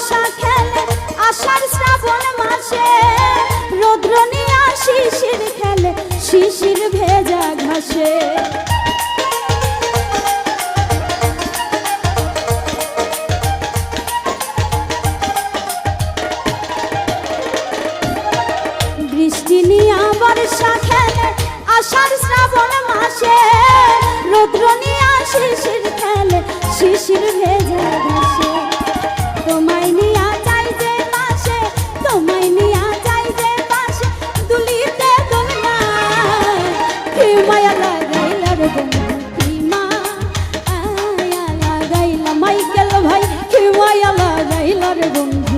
বর্ষা খেলে, আষাঢ় শ্রাবণ মাসে। রৌদ্র নিয়া শিশির খেলে, শিশির ভেজা ঘাসে। বৃষ্টি নিয়া বর্ষা খেলে, আষাঢ় শ্রাবণ মাসে। রৌদ্র নিয়া শিশির খেলে, শিশির ভেজা মাইকেল ভাই কি মায়ালা গাইলার বন্ধু